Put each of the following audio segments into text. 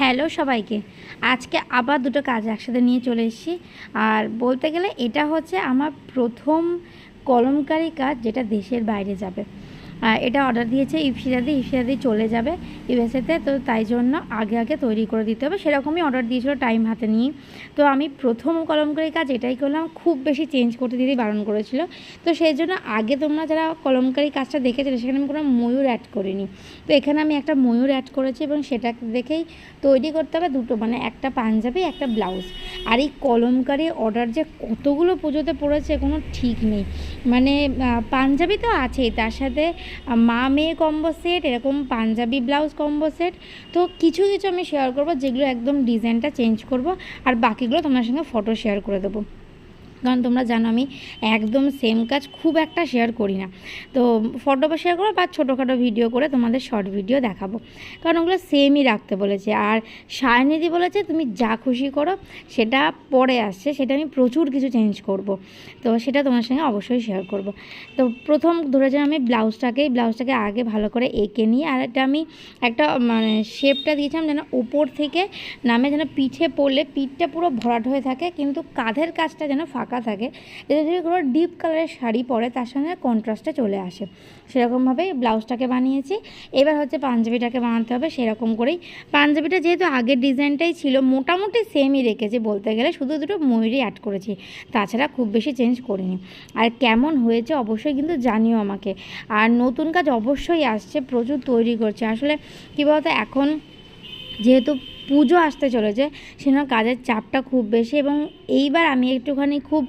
Hello সবাইকে। আজকে আবার দুটো কাজ একসাথে নিয়ে চলে এসেছি। আর বলতে গেলে এটা হচ্ছে আমার প্রথম কলমকারী কাজ যেটা দেশের বাইরে যাবে। এটা অর্ডার দিয়েছে ইফসিরাদি ইফসিরাদি চলে যাবে ইউএসএতে তো তাই জন্য আগে আগে তৈরি করে দিতে হবে। সেরকমই অর্ডার দিয়েছিল টাইম হাতে নিয়ে। তো আমি প্রথম কলমকারি কাজ এটাই করলাম, খুব বেশি চেঞ্জ করতে দিদি বারণ করেছিল। তো সেই জন্য আগে তোমরা যারা কলমকারি কাজটা দেখেছিলে, সেখানে আমি কোনো ময়ূর অ্যাড করিনি। তো এখানে আমি একটা ময়ূর অ্যাড করেছি এবং সেটা দেখেই তৈরি করতে হবে দুটো মানে একটা পাঞ্জাবি, একটা ব্লাউজ। আর এই কলমকারি অর্ডার যে কতগুলো পুজোতে পড়েছে কোনো ঠিক নেই। মানে পাঞ্জাবি তো আছেই, তার সাথে মা মেয়ে কম্বো সেট এরকম পাঞ্জাবি ব্লাউজ কম্বো সেট তো কিছু কিছু আমি শেয়ার করব যেগুলো একদম ডিজাইনটা চেঞ্জ করব, আর বাকিগুলো তোমার সঙ্গে ফটো শেয়ার করে দেবো। কারণ তোমরা জানো আমি একদম সেম কাজ খুব একটা শেয়ার করি না। তো ফটো বা শেয়ার করো বা ছোটোখাটো ভিডিও করে তোমাদের শর্ট ভিডিও দেখাবো। কারণ ওগুলো সেমই রাখতে বলেছে। আর সায়নিধি বলেছে, তুমি যা খুশি করো, সেটা পরে আসছে, সেটা আমি প্রচুর কিছু চেঞ্জ করব। তো সেটা তোমার সঙ্গে অবশ্যই শেয়ার করব। তো প্রথম ধরে যে আমি ব্লাউজটাকে ব্লাউজটাকে আগে ভালো করে এঁকে নিয়ে, আর এটা আমি একটা মানে শেপটা দিয়েছিলাম যেন ওপর থেকে নামে যেন পিঠে পড়লে পিঠটা পুরো ভরাট হয়ে থাকে, কিন্তু কাঁধের কাজটা যেন ফাঁকা থাকে। এটা যদি কোনো ডিপ কালারের শাড়ি পরে, তার সঙ্গে কন্ট্রাস্টে চলে আসে। সেরকমভাবেই ব্লাউজটাকে বানিয়েছি। এবার হচ্ছে পাঞ্জাবিটাকে বানাতে হবে সেরকম করেই। পাঞ্জাবিটা যেহেতু আগের ডিজাইনটাই ছিল, মোটামুটি সেমই রেখেছি বলতে গেলে, শুধু দুটো ময়ূরই অ্যাড করেছি। তাছাড়া খুব বেশি চেঞ্জ করিনি। আর কেমন হয়েছে অবশ্যই কিন্তু জানিও আমাকে। আর নতুন কাজ অবশ্যই আসছে, প্রচুর তৈরি করছে। আসলে কী বলতো, এখন যেহেতু পুজো আসতে চলেছে, সেজন্য কাজের চাপটা খুব বেশি এবং এইবার আমি একটুখানি খুব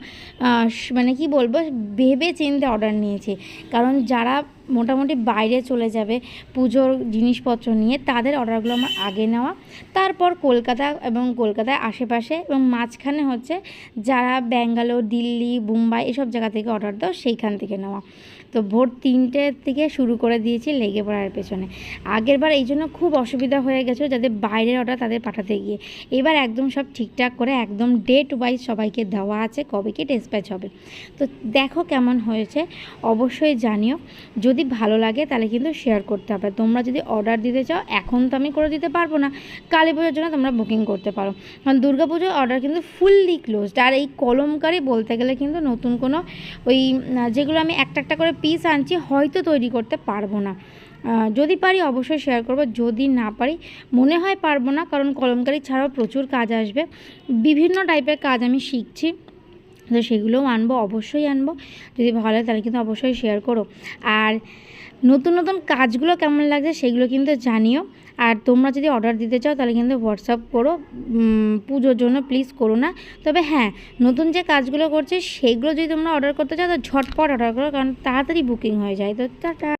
মানে কি বলব ভেবে চিন্তে অর্ডার নিয়েছি। কারণ যারা মোটামুটি বাইরে চলে যাবে পুজোর জিনিসপত্র নিয়ে, তাদের অর্ডারগুলো আমার আগে নেওয়া। তারপর কলকাতা এবং কলকাতার আশেপাশে এবং মাঝখানে হচ্ছে যারা ব্যাঙ্গালোর, দিল্লি, মুম্বাই এসব জায়গা থেকে অর্ডার দাও, সেইখান থেকে নেওয়া। তো ভোর তিনটের থেকে শুরু করে দিয়েছি লেগে পড়ার পেছনে। আগের বার এই জন্য খুব অসুবিধা হয়ে গেছিল যাদের বাইরের অর্ডার তাদের পাঠাতে গিয়ে। এবার একদম সব ঠিকঠাক করে, একদম ডেট ওয়াইজ সবাইকে দেওয়া আছে কবে কি ডিসপ্যাচ হবে। তো দেখো কেমন হয়েছে, অবশ্যই জানিও। যদি ভালো লাগে তাহলে কিন্তু শেয়ার করতে হবে। তোমরা যদি অর্ডার দিতে চাও, এখন তো আমি করে দিতে পারব না। কালী পুজোর জন্য তোমরা বুকিং করতে পারো। কারণ দুর্গা পুজোর অর্ডার কিন্তু ফুললি ক্লোজড আর এই কলমকারি বলতে গেলে কিন্তু নতুন কোনো ওই, যেগুলো আমি একটা একটা করে পিস আনছি, হয়তো তৈরি করতে পারব না। যদি পারি অবশ্যই শেয়ার করব, যদি না পারি, মনে হয় পারব না, কারণ কলমকারি ছাড়াও প্রচুর কাজ আসবে। বিভিন্ন টাইপের কাজ আমি শিখছি, তো সেগুলোও আনব, অবশ্যই আনব। যদি ভালো হয় তাহলে কিন্তু অবশ্যই শেয়ার করো। আর নতুন নতুন কাজগুলো কেমন লাগছে সেগুলো কিন্তু জানিও। আর তোমরা যদি অর্ডার দিতে চাও তাহলে কিন্তু হোয়াটসঅ্যাপ করো। পুজোর জন্য প্লিজ করো না। তবে হ্যাঁ নতুন যে কাজগুলো করছে সেগুলো যদি তোমরা অর্ডার করতে চাও তো ঝটপট অর্ডার করো, কারণ তাড়াতাড়ি বুকিং হয়ে যায়। তো টাটা।